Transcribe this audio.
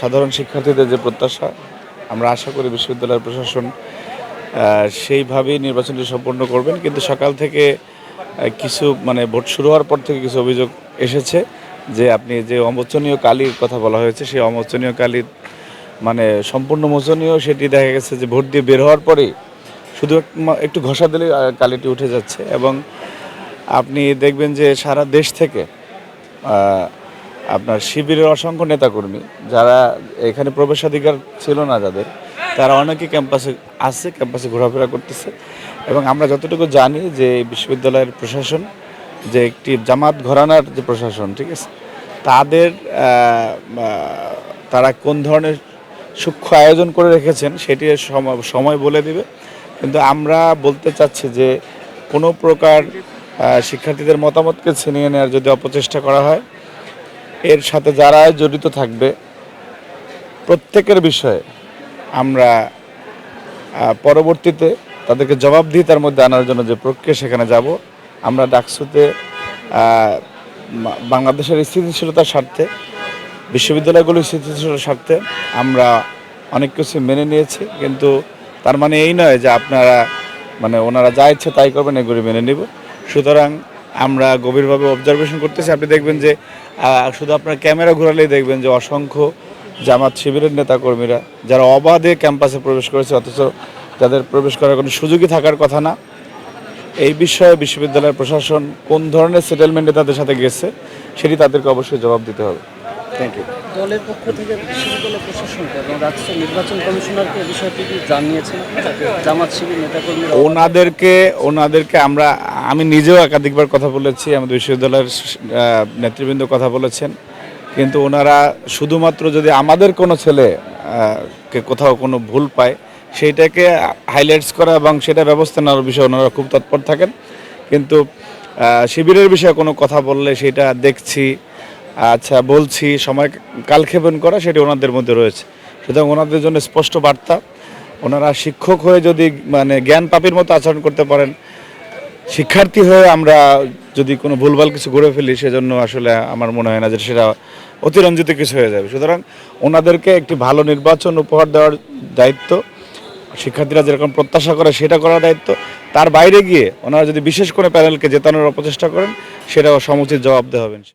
সাধারণ শিক্ষার্থীদের যে প্রত্যাশা, আমরা আশা করি বিশ্ববিদ্যালয়ের প্রশাসন সেইভাবেই নির্বাচনটি সম্পন্ন করবেন। কিন্তু সকাল থেকে কিছু মানে ভোট শুরু হওয়ার পর থেকে কিছু অভিযোগ এসেছে যে আপনি যে অমোচনীয় কালির কথা বলা হয়েছে, সেই অমোচনীয় কালির মানে সম্পূর্ণ মোচনীয়, সেটি দেখা গেছে যে ভোট দিয়ে বের হওয়ার পরেই শুধু একটু ঘষা দিলে কালিটি উঠে যাচ্ছে। এবং আপনি দেখবেন যে সারা দেশ থেকে আপনার শিবিরের অসংখ্য নেতাকর্মী, যারা এখানে প্রবেশাধিকার ছিল না যাদের, তারা অনেকে ক্যাম্পাসে আছে, ক্যাম্পাসে ঘোরাফেরা করতেছে। এবং আমরা যতটুকু জানি যে বিশ্ববিদ্যালয়ের প্রশাসন, যে একটি জামাত ঘরানার যে প্রশাসন, ঠিক আছে, তাদের তারা কোন ধরনের সূক্ষ্ম আয়োজন করে রেখেছেন সেটি সম- সময় বলে দিবে। কিন্তু আমরা বলতে চাচ্ছি যে কোনো প্রকার শিক্ষার্থীদের মতামতকে ছিনিয়ে নেওয়ার যদি অপচেষ্টা করা হয় এর সাথে যারা জড়িত থাকবে, প্রত্যেকের বিষয়ে আমরা পরবর্তীতে তাদেরকে জবাবদিহিতার মধ্যে আনার জন্য যে প্রক্রিয়া সেখানে যাব। আমরা ডাকসুতে বাংলাদেশের স্থিতিশীলতার স্বার্থে বিশ্ববিদ্যালয়গুলোর স্থিতিশীলতার স্বার্থে আমরা অনেক কিছু মেনে নিয়েছি। কিন্তু তার মানে এই নয় যে আপনারা মানে ওনারা যা ইচ্ছে তাই করবেন, এগুলি মেনে নিব। সুতরাং আমরা গভীরভাবে অবজারভেশন করতেছি। আপনি দেখবেন যে শুধু আপনার ক্যামেরা ঘোরালেই দেখবেন যে অসংখ্য জামাত শিবিরের নেতাকর্মীরা যারা অবাধে ক্যাম্পাসে প্রবেশ করেছে অথচ তাদের প্রবেশ করার কোনো সুযোগই থাকার কথা না। এই বিষয়ে বিশ্ববিদ্যালয়ের প্রশাসন কোন ধরনের সেটেলমেন্টে তাদের সাথে গেছে সেটি তাদেরকে অবশ্যই জবাব দিতে হবে। থ্যাংক ইউ দলের পক্ষ থেকে বিশ্ববিদ্যালয় প্রশাসনকে এবং রাজ্য নির্বাচন কমিশনারকে এই বিষয়টি জানিয়েছেন? জামাত শিবির নেতাকর্মীরা ওনাদেরকে ওনাদেরকে আমরা আমি নিজেও একাধিকবার কথা বলেছি, আমাদের বিশ্ববিদ্যালয়ের নেতৃবৃন্দ কথা বলেছেন। কিন্তু ওনারা শুধুমাত্র যদি আমাদের কোনো ছেলে কে কোথাও কোনো ভুল পায়, সেইটাকে হাইলাইটস করা এবং সেটা ব্যবস্থা নেওয়ার বিষয়ে ওনারা খুব তৎপর থাকেন। কিন্তু শিবিরের বিষয়ে কোনো কথা বললে সেটা দেখছি আচ্ছা বলছি, সময় কালক্ষেপণ করা সেটি ওনাদের মধ্যে রয়েছে। সুতরাং ওনাদের জন্য স্পষ্ট বার্তা, ওনারা শিক্ষক হয়ে যদি মানে জ্ঞান পাপীর মতো আচরণ করতে পারেন শিক্ষার্থী হয়ে আমরা যদি কোনো ভুলভাল কিছু করে ফেলি, সেজন্য আসলে আমার মনে হয় না যে সেটা অতিরঞ্জিত কিছু হয়ে যাবে। সুতরাং ওনাদেরকে একটি ভালো নির্বাচন উপহার দেওয়ার দায়িত্ব, শিক্ষার্থীরা যেরকম প্রত্যাশা করে সেটা করার দায়িত্ব, তার বাইরে গিয়ে ওনারা যদি বিশেষ করে প্যানেলকে জেতানোর অপচেষ্টা করেন, সেটাও সমুচিত জবাব দেওয়া হবে।